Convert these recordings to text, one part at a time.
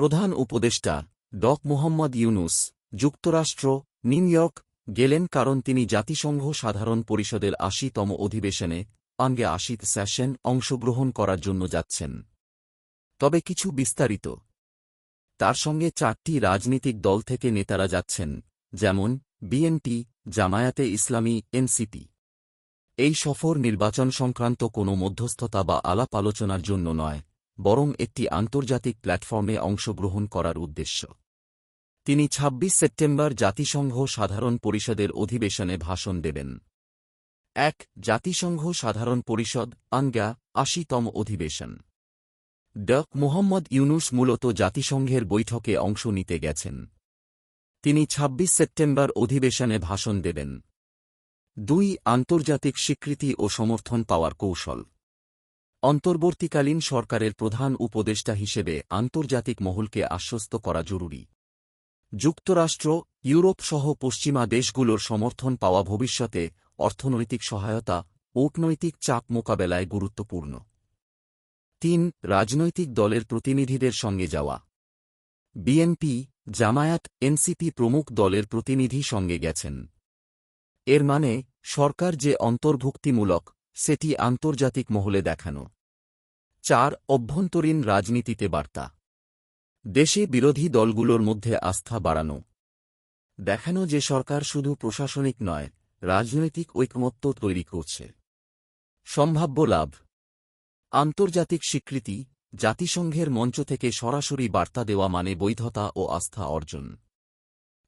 প্রধান উপদেষ্টা ডক মোহাম্মদ ইউনুস, যুক্তরাষ্ট্র, নিউ ইয়র্ক গেলেন কারণ তিনি জাতিসংঘ সাধারণ পরিষদের আশিতম অধিবেশনে আঙ্গে আশিত সেশন অংশগ্রহণ করার জন্য যাচ্ছেন। তবে কিছু বিস্তারিত। তার সঙ্গে চারটি রাজনৈতিক দল থেকে নেতারা যাচ্ছেন, যেমন বিএনপি, জামায়াতে ইসলামী, এনসিপি। এই সফর নির্বাচন সংক্রান্ত কোনো মধ্যস্থতা বা আলাপ আলোচনার জন্য নয়। বরং একটি আন্তর্জাতিক প্ল্যাটফর্মে অংশগ্রহণ করার উদ্দেশ্য। তিনি ২৬ সেপ্টেম্বর জাতিসংঘ সাধারণ পরিষদের অধিবেশনে ভাষণ দেবেন। এক, জাতিসংঘ সাধারণ পরিষদ, আনগা, আশিতম অধিবেশন। ডক মোহাম্মদ ইউনুস মূলত জাতিসংঘের বৈঠকে অংশ নিতে গেছেন। তিনি ২৬ সেপ্টেম্বর অধিবেশনে ভাষণ দেবেন। দুই, আন্তর্জাতিক স্বীকৃতি ও সমর্থন পাওয়ার কৌশল। অন্তর্বর্তীকালীন সরকারের প্রধান উপদেষ্টা হিসেবে আন্তর্জাতিক মহলকে আশ্বস্ত করা জরুরি। যুক্তরাষ্ট্র, ইউরোপ সহ পশ্চিমা দেশগুলোর সমর্থন পাওয়া ভবিষ্যতে অর্থনৈতিক সহায়তা, কূটনৈতিক চাপ মোকাবেলায় গুরুত্বপূর্ণ। তিন, রাজনৈতিক দলের প্রতিনিধিদের সঙ্গে যাওয়া। বিএনপি, জামায়াত, এনসিপি প্রমুখ দলের প্রতিনিধি সঙ্গে গেছেন। এর মানে সরকার যে অন্তর্ভুক্তিমূলক, সেটি আন্তর্জাতিক মহলে দেখানো। চার অভ্যন্তরীণ রাজনীতিতে বার্তা। দেশে বিরোধী দলগুলোর মধ্যে আস্থা বাড়ানো। দেখানো যে সরকার শুধু প্রশাসনিক নয়, রাজনৈতিক ঐকমত্য তৈরি করছে। সম্ভাব্য লাভ। আন্তর্জাতিক স্বীকৃতি, জাতিসংঘের মঞ্চ থেকে সরাসরি বার্তা দেওয়া মানে বৈধতা ও আস্থা অর্জন।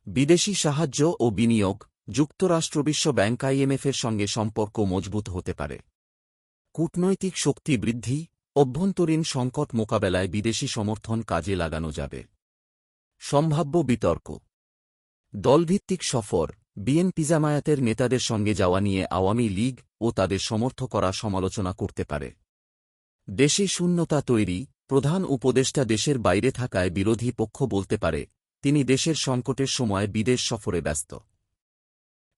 বিদেশি সাহায্য ও বিনিয়োগ, যুক্তরাষ্ট্র বিশ্ব ব্যাংক আইএমএফের সঙ্গে সম্পর্ক মজবুত হতে পারে। কূটনৈতিক শক্তি বৃদ্ধি অভ্যন্তরীণ সংকট মোকাবেলায় বিদেশি সমর্থন কাজে লাগানো যাবে। সম্ভাব্য বিতর্ক। দলভিত্তিক সফর, বিএনপি জামায়াতের নেতাদের সঙ্গে যাওয়া নিয়ে আওয়ামী লীগ ও তাদের সমর্থ করা সমালোচনা করতে পারে। দেশে শূন্যতা তৈরি, প্রধান উপদেষ্টা দেশের বাইরে থাকায় বিরোধী পক্ষ বলতে পারে, তিনি দেশের সংকটের সময় বিদেশ সফরে ব্যস্ত।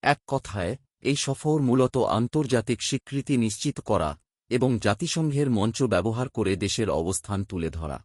এক কথায়, এই সফর মূলত আন্তর্জাতিক স্বীকৃতি নিশ্চিত করা এবং জাতিসংঘের মঞ্চ ব্যবহার করে দেশের অবস্থান তুলে ধরা।